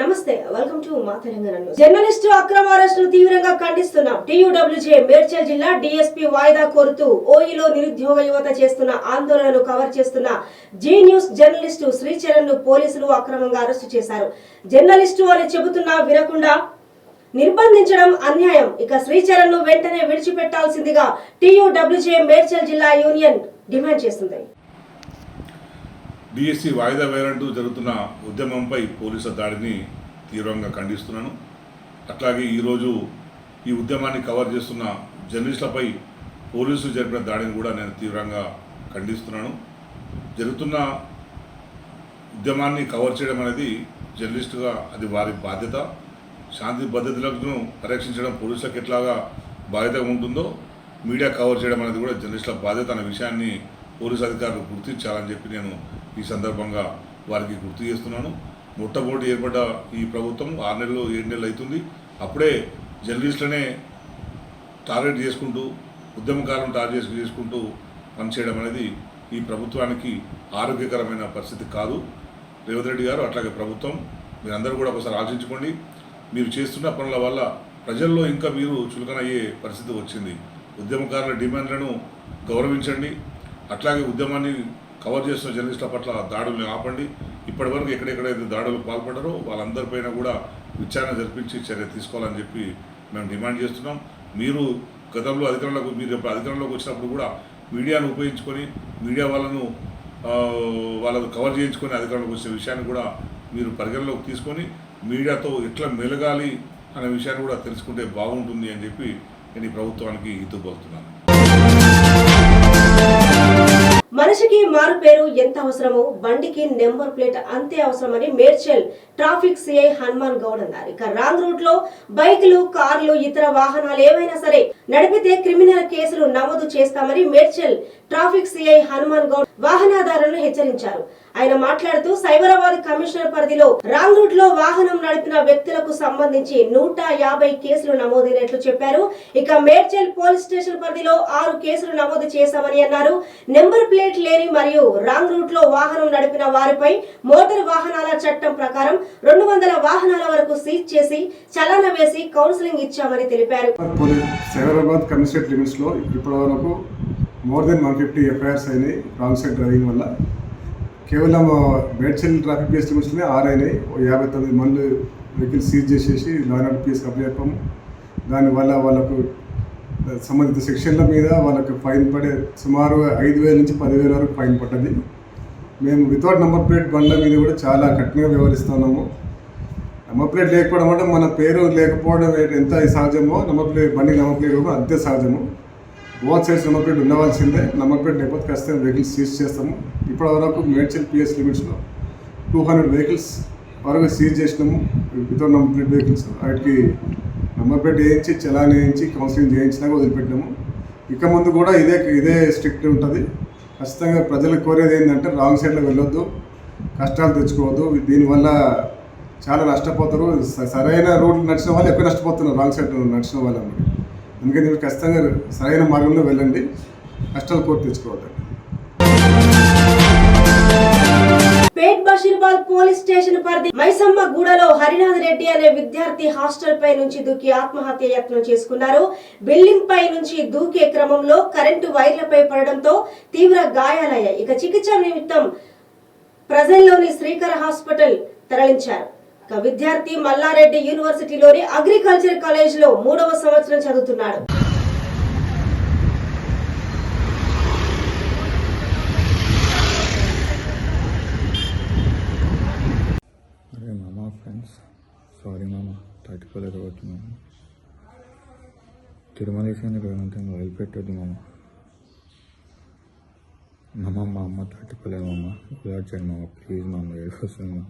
నమస్తే welcome to మా Telangana journalist అక్రమ అరెస్టును తీవ్రంగా ఖండిస్తున్నాం. టీయూడబ్ల్యూజే మేడ్చల్ జిల్లా డిఎస్పీ వాయిదా కోరుతూ ఓయిలో నిరుద్యోగ యువత చేస్తున్న ఆందోళనను కవర్ చేస్తున్న జీ న్యూస్ జర్నలిస్టు శ్రీచరణ్ను పోలీసులు అక్రమంగా అరెస్టు చేశారు. జర్నలిస్టు అని చెబుతున్నా వినకుండా నిర్బంధించడం అన్యాయం. ఇక శ్రీచరణ్ను వెంటనే విడిచిపెట్టాల్సిందిగా టీయూడబ్ల్యూజే మేడ్చల్ జిల్లా యూనియన్ డిమాండ్ చేస్తుంది. డిఎస్సి వాయిదా వేరంటూ జరుగుతున్న ఉద్యమంపై పోలీసుల దాడిని తీవ్రంగా ఖండిస్తున్నాను. అట్లాగే ఈరోజు ఈ ఉద్యమాన్ని కవర్ చేస్తున్న జర్నలిస్టులపై పోలీసులు జరిపిన దాడిని కూడా నేను తీవ్రంగా ఖండిస్తున్నాను. జరుగుతున్న ఉద్యమాన్ని కవర్ చేయడం అనేది జర్నలిస్టుగా అది వారి బాధ్యత. శాంతి భద్రతలను పరీక్షించడం పోలీసులకు ఎట్లాగా బాధ్యత ఉంటుందో మీడియా కవర్ చేయడం అనేది కూడా జర్నలిస్టుల బాధ్యత అనే విషయాన్ని పోలీసు అధికారులు గుర్తించాలని చెప్పి నేను ఈ సందర్భంగా వారికి గుర్తు చేస్తున్నాను. మొట్టమొదటి ఏర్పడ్డ ఈ ప్రభుత్వం ఆరు నెలలు ఏడు నెలలు అవుతుంది. అప్పుడే జర్నలిస్టులనే టార్గెట్ చేసుకుంటూ ఉద్యమకాలను టార్గెట్ చేసుకుంటూ పనిచేయడం అనేది ఈ ప్రభుత్వానికి ఆరోగ్యకరమైన పరిస్థితి కాదు. రేవంత్ రెడ్డి గారు అట్లాగే ప్రభుత్వం మీరందరూ కూడా ఒకసారి ఆలోచించుకోండి. మీరు చేస్తున్న పనుల వల్ల ప్రజల్లో ఇంకా మీరు చులకనయ్యే పరిస్థితి వచ్చింది. ఉద్యమకారుల డిమాండ్లను గౌరవించండి. అట్లాగే ఉద్యమాన్ని కవర్ చేస్తున్న జర్నలిస్టుల పట్ల దాడుల్ని ఆపండి. ఇప్పటివరకు ఎక్కడెక్కడైతే దాడులు పాల్పడ్డారో వాళ్ళందరిపైన కూడా విచారణ జరిపించి చర్య తీసుకోవాలని చెప్పి మేము డిమాండ్ చేస్తున్నాం. మీరు గతంలో అధికారంలోకి మీరు అధికారంలోకి వచ్చినప్పుడు కూడా మీడియాను ఉపయోగించుకొని మీడియా వాళ్ళను వాళ్ళను కవర్ చేయించుకొని అధికారంలోకి వచ్చే విషయాన్ని కూడా మీరు పరిగణలోకి తీసుకొని మీడియాతో ఎట్లా మెలగాలి అనే విషయాన్ని కూడా తెలుసుకుంటే బాగుంటుంది అని చెప్పి నేను ఈ ప్రభుత్వానికి హితబోతున్నాను మనిషికి మారు పేరు ఎంత అవసరమో బండికి నెంబర్ ప్లేట్ అంతే అవసరమని మేడ్చల్ ట్రాఫిక్ సిఐ హనుమాన్ గౌడ్ అన్నారు. ఇక రాంగ్ రూట్లో బైకులు కార్లు ఇతర వాహనాలు ఏవైనా సరే నడిపితే క్రిమినల్ కేసులు నమోదు చేస్తామని మేడ్చల్ ట్రాఫిక్ సిఐ హనుమాన్ గౌడ్ వాహనదారులను హెచ్చరించారు. ఆయన మాట్లాడుతూ సైబరాబాద్ కమిషనర్ పరిధిలో రాంగ్ రూట్లో వాహనం నడిపిన వ్యక్తులకు సంబంధించి నూట యాభై కేసులు నమోదైనట్లు చెప్పారు. ఇక మేడ్చల్ పోలీస్ స్టేషన్ పరిధిలో ఆరు కేసులు నమోదు చేశామని అన్నారు. నెంబర్ ప్లేట్ లేని మరియు రాంగ్ రూట్లో వాహనం నడిపిన వారిపై మోటార్ వాహనాల చట్టం ప్రకారం రెండు వందల వాహనాల వరకు సీజ్ చేసి చలాన వేసి కౌన్సిలింగ్ ఇచ్చామని తెలిపారు. సైబరాబాద్ కమిషనర్ లిమిట్స్లో ఇప్పటి వరకు more than one fifty FIRs అయినాయి రాంగ్ సైడ్ డ్రైవింగ్ వల్ల. కేవలం మేడ్చల్ ట్రాఫిక్ బేస్ లిమిట్స్లోనే ఆరైనాయి ఓ యాభై తొమ్మిది మంది వెహికల్ సీజ్ చేసేసి లాన్ అండ్ పీస్ అప్లై చెప్పాము దానివల్ల వాళ్ళకు సంబంధిత సెక్షన్ల మీద వాళ్ళకు ఫైన్ పడే సుమారు ఐదు వేల నుంచి పదివేల వరకు ఫైన్ పడ్డది. మేము వితౌట్ నెంబర్ ప్లేట్ బండ్ల మీద కూడా చాలా కఠినంగా వ్యవహరిస్తున్నాము నెంబర్ ప్లేట్ లేకపోవడం అంటే మన పేరు లేకపోవడం ఎంత సహజమో నెంబర్ ప్లేట్ బండి నెంబర్ ప్లేట్ కూడా అంతే సహజము. బోత్ సైడ్స్ నెంబర్ ప్లేట్ ఉండవలసిందే. నెంబర్ ప్లేట్ లేకపోతే ఖచ్చితంగా వెహికల్స్ సీజ్ చేస్తాము. ఇప్పటి వరకు మేడ్చల్ పిఎస్ లిమిట్స్లో టూ హండ్రెడ్ వెహికల్స్ వరకు సీజ్ చేసినాము. Without number plate vehicles. వాటికి నెంబర్ ప్లేట్ వేయించి చలాన్ వేయించి కౌన్సిలింగ్ చేయించినాక వదిలిపెట్టినాము. ఇక ముందు కూడా ఇదే ఇదే స్ట్రిక్ట్ ఉంటుంది. ఖచ్చితంగా ప్రజలకు కోరేది ఏంటంటే రాంగ్ సైడ్లో వెళ్ళొద్దు. కష్టాలు తెచ్చుకోవద్దు. దీనివల్ల చాలా నష్టపోతారు. స- సరైన రూట్ నడిచిన వాళ్ళు ఎక్కువ నష్టపోతున్నారు. రాంగ్ సైడ్ నడిచిన వాళ్ళు అన్నమాట అందుకని మీరు ఖచ్చితంగా సరైన మార్గంలో వెళ్ళండి. కష్టాలు కోర్టు తెచ్చుకోవద్దండి. పేట్ బషీర్బాద్ పోలీస్ స్టేషన్ పరిధి మైసమ్మ గూడలో హరినాథ్ రెడ్డి అనే విద్యార్థి హాస్టల్ పై నుంచి దూకి ఆత్మహత్య యత్నం చేసుకున్నారు. బిల్డింగ్ పై నుంచి దూకే క్రమంలో కరెంటు వైర్లపై పడడంతో తీవ్ర గాయాలయ్యాయి. ఇక చికిత్స నిమిత్తం ప్రజల్లోని శ్రీకర హాస్పిటల్ తరలించారు. విద్యార్థి మల్లారెడ్డి యూనివర్సిటీలోని అగ్రికల్చర్ కాలేజ్లో మూడవ సంవత్సరం చదువుతున్నాడు. అరే ఫ్రెండ్స్ సారీ మామ తట్టుకోలేకపోతున్నాను తిరుమలేశ్వరిని బలవంతంగా వదిలిపెట్టొద్దు మామ. మామ మా అమ్మ తట్టుకోలేదు మామ. ఓదార్చండి మామ ప్లీజ్ మామ ఏడుస్తుంది మామ.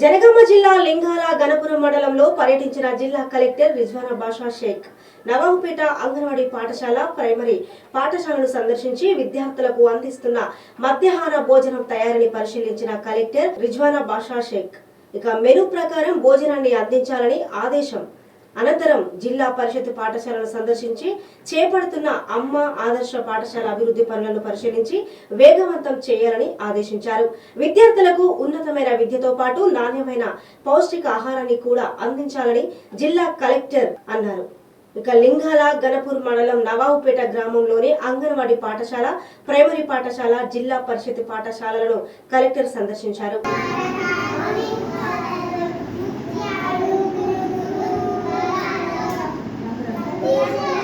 జనగామ జిల్లా లింగాల గణపురం మండలంలో పర్యటించిన జిల్లా కలెక్టర్ రిజ్వానా బాషా షేక్. నవాబుపేట అంగన్వాడీ పాఠశాల ప్రైమరీ పాఠశాలను సందర్శించి విద్యార్థులకు అందిస్తున్న మధ్యాహ్న భోజనం తయారీని పరిశీలించిన కలెక్టర్ రిజ్వానా బాషా షేక్. ఇక మెను ప్రకారం భోజనాన్ని అందించాలని ఆదేశం అనంతరం జిల్లా పరిషత్ పాఠశాలను సందర్శించి చేపడుతున్న అమ్మ ఆదర్శ పాఠశాల అభివృద్ధి పనులను పరిశీలించి వేగవంతం చేయాలని ఆదేశించారు. విద్యార్థులకు ఉన్నతమైన విద్యతో పాటు నాణ్యమైన పౌష్టిక ఆహారాన్ని కూడా అందించాలని జిల్లా కలెక్టర్ అన్నారు. ఇక లింగాల గణపూర్ మండలం నవాబుపేట గ్రామంలోని అంగన్వాడీ పాఠశాల ప్రైమరీ పాఠశాల జిల్లా పరిషత్ పాఠశాలలను కలెక్టర్ సందర్శించారు. Amen.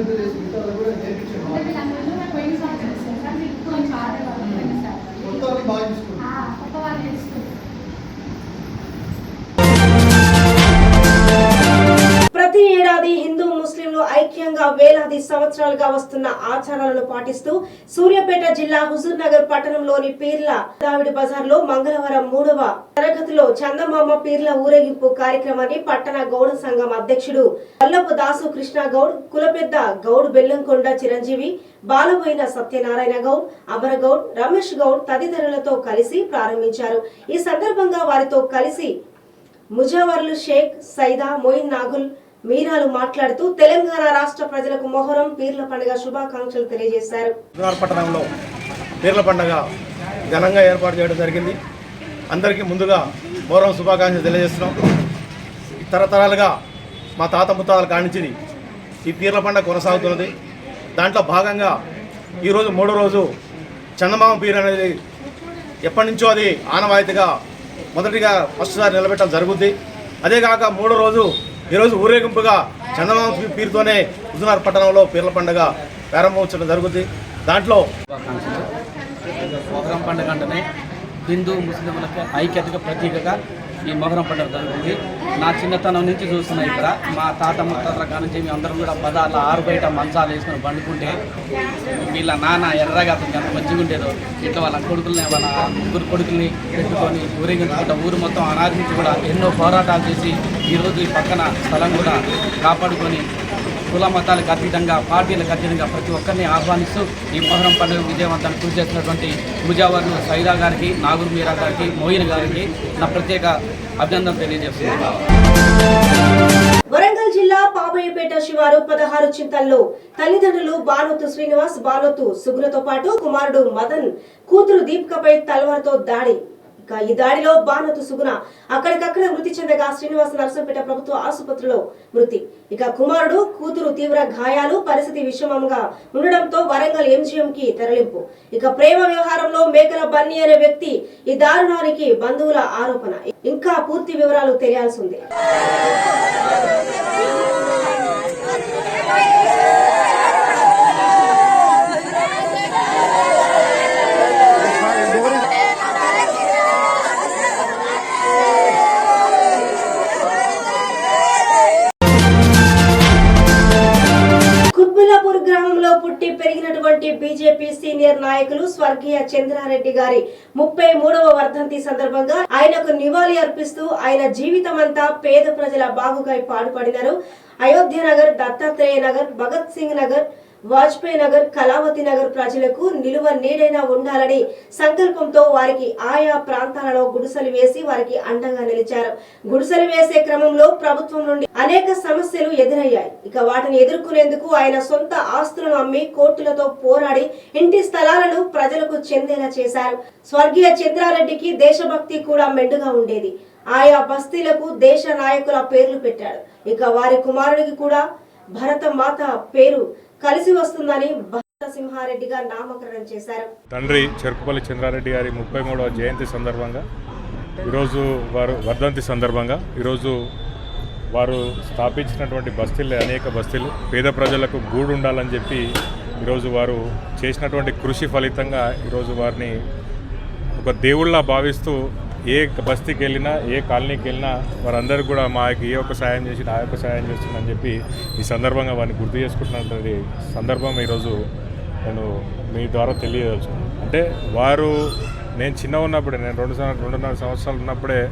అంటే సంవత్సరాలుగా వస్తున్న ఆచారాలను పాటిస్తూ సూర్యాపేట జిల్లా హుజూర్ నగర్ పట్టణంలోని పీర్ల దావిడి బజార్లో మంగళవారం మూడవ తరగతిలో చందమామ పీర్ల ఊరేగింపు కార్యక్రమాన్ని పట్టణ గౌడ సంఘం అధ్యక్షుడు వల్లపు దాసు కృష్ణ గౌడ్ కులపెద్ద గౌడ్ బెల్లంకొండ చిరంజీవి బాలబోయిన సత్యనారాయణ గౌడ్ అమరగౌడ్ రమేష్ గౌడ్ తదితరులతో కలిసి ప్రారంభించారు. ఈ సందర్భంగా వారితో కలిసి ముజావర్లు షేక్ సైదా మొయిన్ నాగుల్ మీరాలు మాట్లాడుతూ తెలంగాణ రాష్ట్ర ప్రజలకు మొహరం పీర్ల పండుగ శుభాకాంక్షలు తెలియజేశారు. పట్టణంలో పీర్ల పండగ ఘనంగా ఏర్పాటు చేయడం జరిగింది. అందరికీ ముందుగా మొహరం శుభాకాంక్షలు తెలియజేస్తున్నాం. తరతరాలుగా మా తాత ముత్తాతల కాణించి ఈ పీర్ల పండగ కొనసాగుతున్నది. దాంట్లో భాగంగా ఈరోజు మూడో రోజు చందమామ పీర్ అనేది ఎప్పటి నుంచో అది ఆనవాయితీగా మొదటిగా ఫస్ట్సారి నిలబెట్టడం జరుగుద్ది. అదే కాక మూడో రోజు ఈరోజు ఊరేగింపుగా చందమామ పీరుతోనే హుజునార్ పట్టణంలో పీర్ల పండుగ ప్రారంభోత్సవం జరుగుతుంది దాంట్లో పండుగ అంటేనే హిందూ ముస్లింలకు ఐక్యతగా ప్రతీకగా ఈ మొహరం పండుగ జరుగుతుంది నా చిన్నతనం నుంచి చూస్తున్నా ఇక్కడ. మా తాత ముత్తాతల కాని మేము అందరం కూడా పదార్ల ఆరు బయట మంచాలు వేసుకొని పండుకుంటే వీళ్ళ నాన్న ఎర్రగా అతనికి ఎంత మంచిగా ఉండేదో ఇట్లా వాళ్ళ కొడుకుల్ని వాళ్ళ ముగ్గురు కొడుకుల్ని పెట్టుకొని ఊరేగించుకుంటా ఊరు మొత్తం అనాదించి కూడా ఎన్నో పోరాటాలు చేసి ఈరోజు ఈ పక్కన స్థలం కూడా కాపాడుకొని కుల మతాలకు అతీతంగా పార్టీలకు అతీతంగా ప్రతి ఒక్కరిని ఆహ్వానిస్తూ ఈ మొహరం పండుగ విజయవంతాన్ని కృషి చేసినటువంటి ముజావర్లు సైదా గారికి నాగూర్ మీరా గారికి మోయిన్ గారికి నా ప్రత్యేక అభినందన తెలియజేస్తున్నాను. వరంగల్ జిల్లా పాపయ్యపేట శివారు పదహారు చింతల్లో తల్లిదండ్రులు బానోతు శ్రీనివాస్ బానోతు సుగుణతో పాటు కుమారుడు మదన్ కూతురు దీపికపై తల్వార్తో దాడి. ఇక ఈ దాడిలో బాణతు సుగుణ అక్కడికక్కడ మృతి చెందగా శ్రీనివాస నరసంపేట ప్రభుత్వ ఆసుపత్రిలో మృతి. ఇక కుమారుడు కూతురు తీవ్ర గాయాలు పరిస్థితి విషమంగా ఉండడంతో వరంగల్ ఎంజీఎం కి తరలింపు. ఇక ప్రేమ వ్యవహారంలో మేకల బన్నీ అనే వ్యక్తి ఈ దారుణానికి బంధువుల ఆరోపణ. ఇంకా పూర్తి వివరాలు తెలియాల్సిందే స్వర్గీయ చంద్రారెడ్డి గారి ముప్పై మూడవ వర్ధంతి సందర్భంగా ఆయనకు నివాళి అర్పిస్తూ ఆయన జీవితమంతా పేద ప్రజల బాగుగా పాడుపడినారు. అయోధ్య నగర్ దత్తాత్రేయ నగర్ భగత్ సింగ్ నగర్ వాజ్పేయి నగర్ కళావతి నగర్ ప్రజలకు నిలువ నీడైనా ఉండాలని సంకల్పంతో వారికి ఆయా ప్రాంతాలలో గుడిసెలు వేసి వారికి అండగా నిలిచారు. గుడిసెలు వేసే క్రమంలో ప్రభుత్వం నుండి అనేక సమస్యలు ఎదురయ్యాయి. ఇక వాటిని ఎదుర్కొనేందుకు ఆయన సొంత ఆస్తులను అమ్మి కోర్టులతో పోరాడి ఇంటి స్థలాలను ప్రజలకు చెందేలా చేశారు. స్వర్గీయ చంద్రారెడ్డికి దేశభక్తి కూడా మెండుగా ఉండేది. ఆయా బస్తీలకు దేశ నాయకుల పేర్లు పెట్టాడు. ఇక వారి కుమారుడికి కూడా భరత మాత పేరు కలిసి వస్తుందని సింహారెడ్డిగా నామకరణం చేశారు. తండ్రి చెరుకుపల్లి చంద్రారెడ్డి గారి ముప్పై మూడవ జయంతి సందర్భంగా ఈరోజు వారు వర్ధంతి సందర్భంగా ఈరోజు వారు స్థాపించినటువంటి బస్తీలు అనేక బస్తీలు. పేద ప్రజలకు గూడు ఉండాలని చెప్పి ఈరోజు వారు చేసినటువంటి కృషి ఫలితంగా ఈరోజు వారిని ఒక దేవుళ్ళ భావిస్తూ ఏ బస్తీకి వెళ్ళినా ఏ కాలనీకి వెళ్ళినా వారందరూ కూడా మాకు ఏ ఒక్క సాయం చేసి ఆ యొక్క సాయం చేస్తుందని చెప్పి ఈ సందర్భంగా వారిని గుర్తు చేసుకుంటున్నటువంటి సందర్భం ఈరోజు నేను మీ ద్వారా తెలియదలుచు అంటే వారు నేను చిన్న ఉన్నప్పుడే నేను రెండు రెండున్నర సంవత్సరాలు ఉన్నప్పుడే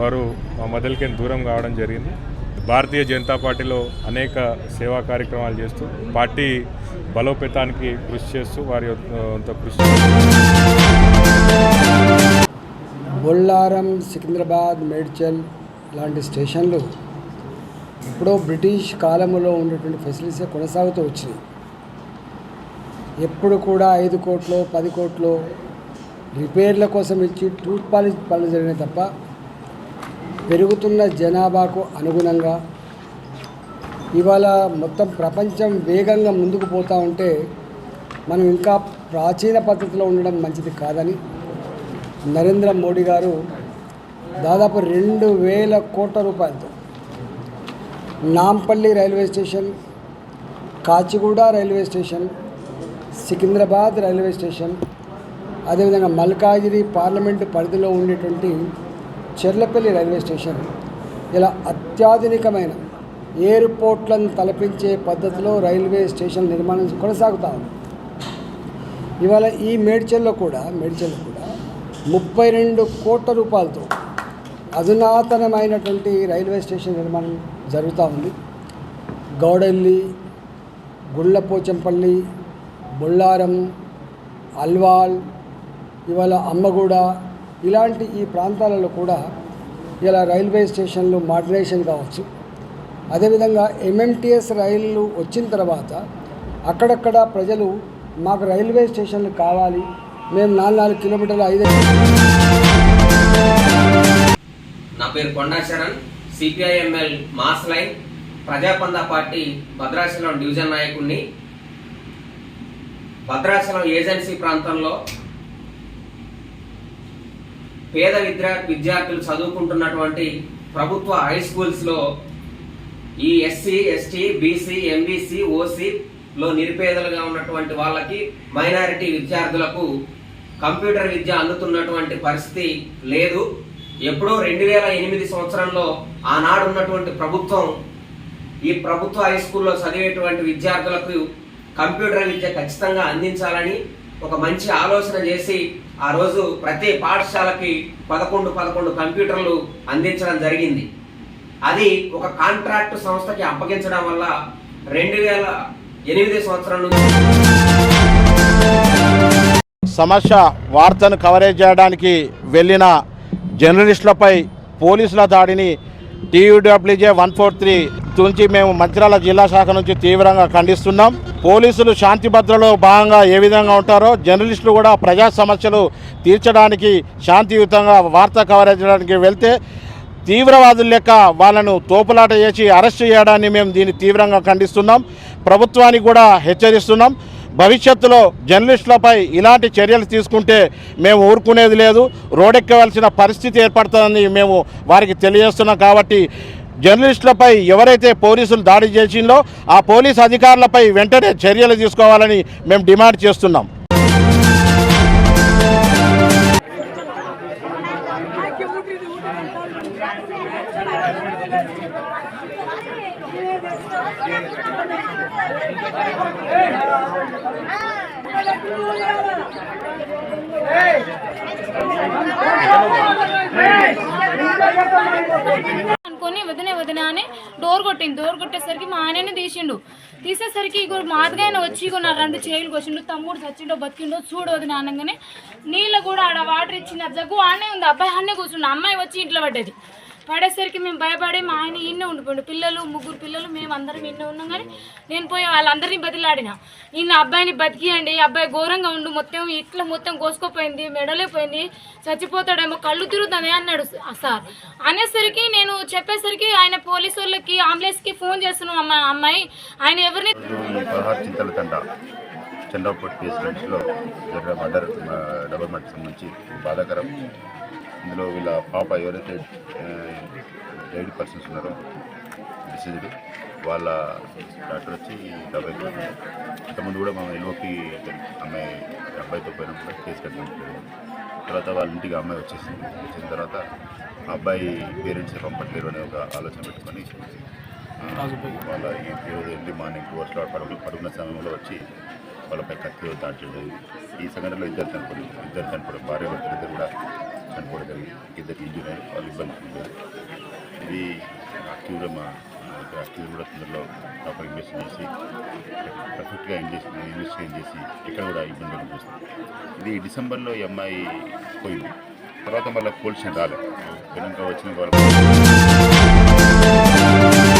వారు మా మధ్యలోకి దూరం కావడం జరిగింది. భారతీయ జనతా పార్టీలో అనేక సేవా కార్యక్రమాలు చేస్తూ పార్టీ బలోపేతానికి కృషి చేస్తూ వారి అంత కృషి బొల్లారం సికింద్రాబాద్ మేడ్చల్ లాంటి స్టేషన్లు ఎప్పుడో బ్రిటిష్ కాలంలో ఉన్నటువంటి ఫెసిలిటీస్ కొనసాగుతూ వచ్చినాయి. ఎప్పుడు కూడా ఐదు కోట్లు పది కోట్లు రిపేర్ల కోసం ఇచ్చి టూత్ పాలిష్ పనులు జరిగినాయి తప్ప పెరుగుతున్న జనాభాకు అనుగుణంగా ఇవాళ మొత్తం ప్రపంచం వేగంగా ముందుకు పోతూ ఉంటే మనం ఇంకా ప్రాచీన పద్ధతిలో ఉండడం మంచిది కాదని నరేంద్ర మోడీ గారు దాదాపు రెండు వేల కోట్ల రూపాయలతో Nampally railway station Kacheguda railway station Secunderabad railway station అదేవిధంగా మల్కాజిరి పార్లమెంటు పరిధిలో ఉండేటువంటి చెర్లపల్లి రైల్వే స్టేషన్ ఇలా అత్యాధునికమైన ఎయిర్పోర్ట్లను తలపించే పద్ధతిలో రైల్వే స్టేషన్ నిర్మాణం కొనసాగుతా ఉంది. ఇవాళ ఈ మేడ్చల్లో కూడా మేడ్చల్లో కూడా ముప్పై రెండు కోట్ల రూపాయలతో అధునాతనమైనటువంటి రైల్వే స్టేషన్ నిర్మాణం జరుగుతూ ఉంది. గౌడెల్లి గుళ్ళపోచంపల్లి బొల్లారం అల్వాల్ ఇవాళ అమ్మగూడ ఇలాంటి ఈ ప్రాంతాలలో కూడా ఇలా రైల్వే స్టేషన్లు మోడర్నైజేషన్ కావచ్చు. అదేవిధంగా ఎంఎంటీఎస్ రైళ్ళు వచ్చిన తర్వాత అక్కడక్కడ ప్రజలు మాకు రైల్వే స్టేషన్లు కావాలి మేము నాలుగు నాలుగు కిలోమీటర్లు ఐదు నా పేరు Konda Sharan CPIML mass line Prajapantha party Bhadrachalam division నాయకుడిని భద్రాచలం ఏజెన్సీ ప్రాంతంలో పేద విద్యా విద్యార్థులు చదువుకుంటున్నటువంటి ప్రభుత్వ హై స్కూల్స్లో ఈ SC ST BC MBC OC లో నిరుపేదలుగా ఉన్నటువంటి వాళ్ళకి మైనారిటీ విద్యార్థులకు కంప్యూటర్ విద్య అందుతున్నటువంటి పరిస్థితి లేదు. ఎప్పుడో రెండు వేల ఎనిమిది సంవత్సరంలో ఆనాడు ఉన్నటువంటి ప్రభుత్వం ఈ ప్రభుత్వ హై స్కూల్లో చదివేటువంటి విద్యార్థులకు కంప్యూటర్ విద్య ఖచ్చితంగా అందించాలని ఒక మంచి ఆలోచన చేసి ఆ రోజు ప్రతి పాఠశాలకి పదకొండు పదకొండు కంప్యూటర్లు అందించడం జరిగింది. అది ఒక కాంట్రాక్ట్ సంస్థకి అప్పగించడం వల్ల రెండు వేల ఎనిమిది సంవత్సరాల నుంచి సమస్య వార్తను కవరేజ్ చేయడానికి వెళ్ళిన జర్నలిస్టులపై పోలీసుల దాడిని టీయూడబ్ల్యూజే వన్ ఫోర్ త్రీ నుంచి మేము మంచిర్యాల జిల్లా శాఖ నుంచి తీవ్రంగా ఖండిస్తున్నాం. పోలీసులు శాంతి భద్రలో భాగంగా ఏ విధంగా ఉంటారో జర్నలిస్టులు కూడా ప్రజా సమస్యలు తీర్చడానికి శాంతియుతంగా వార్త కవరేజ్ చేయడానికి వెళ్తే తీవ్రవాదుల లెక్క వాళ్ళను తోపులాట చేసి అరెస్ట్ చేయడాన్ని మేము దీన్ని తీవ్రంగా ఖండిస్తున్నాం. ప్రభుత్వానికి కూడా హెచ్చరిస్తున్నాం. భవిష్యత్తులో జర్నలిస్టులపై ఇలాంటి చర్యలు తీసుకుంటే మేము ఊరుకునేది లేదు. రోడెక్కవలసిన పరిస్థితి ఏర్పడుతుందని మేము వారికి తెలియజేస్తున్నాం కాబట్టి జర్నలిస్టులపై ఎవరైతే పోలీసులు దాడి చేసిందో ఆ పోలీస్ అధికారులపై వెంటనే చర్యలు తీసుకోవాలని మేము డిమాండ్ చేస్తున్నాం. అనుకొని వదిన వదిన అని డోర్ కొట్టింది. డోర్ కొట్టేసరికి మా ఆయననే తీసిండు. తీసేసరికి ఇగో మాదిగా ఆయన వచ్చి ఇగో నా రెండు చేతులు కొచ్చిండు తమ్ముడు చచ్చిండో బతికిండో చూడు వదిన అనగానే నీళ్ళు కూడా ఆడ వాటర్ ఇచ్చిన జగ్గు ఆడనే ఉంది. అబ్బాయి ఆడనే కూర్చుండు. అమ్మాయి వచ్చి ఇంట్లో పడ్డది. పడేసరికి మేము భయపడి మా ఆయన ఇన్నే ఉండిపోయిండు. పిల్లలు ముగ్గురు పిల్లలు మేము అందరం ఇన్నే ఉన్నాం కానీ నేను పోయి వాళ్ళందరినీ బతిలాడిన. ఈయన అబ్బాయిని బతికియండి ఈ అబ్బాయి ఘోరంగా ఉండు మొత్తం ఇట్లా మొత్తం కోసుకోపోయింది మెడలే పోయింది చచ్చిపోతాడేమో కళ్ళు తిరుగుతుంది అన్నాడు సార్. అనేసరికి నేను చెప్పేసరికి ఆయన పోలీసు వాళ్ళకి అంబులెన్స్కి ఫోన్ చేస్తున్నాం అమ్మ అమ్మాయి. ఆయన ఎవరిని ఈ కేసు చింతల జరిగిన మర్డర్ డబుల్ మర్డర్ సంబంధించి బాధాకరం. ఇందులో వీళ్ళ పాప ఎవరైతే గైడ్ పర్సన్స్ ఉన్నారో డిసీజ్డ్ వాళ్ళ డాక్టర్ వచ్చి డెబ్బై ఇంతకుముందు కూడా మనం ఎల్ఓకి అమ్మాయి అబ్బాయితో పోయినప్పుడు కేసు కట్టిన తర్వాత వాళ్ళ ఇంటికి అమ్మాయి వచ్చేసింది. వచ్చిన తర్వాత అబ్బాయి పేరెంట్స్ పంపట్లేరు అనే ఒక ఆలోచన పెట్టుకొని వాళ్ళ ఈ ఈరోజు ఎర్లీ మార్నింగ్ టూ అవర్స్లో పడుకు పడుకున్న సమయంలో వచ్చి వాళ్ళపై కత్తి దాటి ఈ సంఘటనలో ఇద్దరు చనిపోయింది ఇద్దరు చనిపోవడం భార్య భర్తలు ఇద్దరు కూడా చనిపోవడం ఇద్దరు ఇంజనీర్ వాళ్ళు ఇబ్బంది పడ్డారు. ఇది యాక్టివ్గా మా యాక్టివ్ కూడా తొందరలో ప్రాపర్ ఇన్వెస్ట్ చేసి పర్ఫెక్ట్గా ఇన్వెస్టిగేషన్ ఇన్వెస్టిగేషన్ చేసి ఇక్కడ కూడా ఇబ్బంది అనిపిస్తుంది ఇది డిసెంబర్లో ఈ అమ్మాయి పోయింది. తర్వాత మళ్ళీ పోలీస్ రాలేదు. వెనక వచ్చిన వాళ్ళు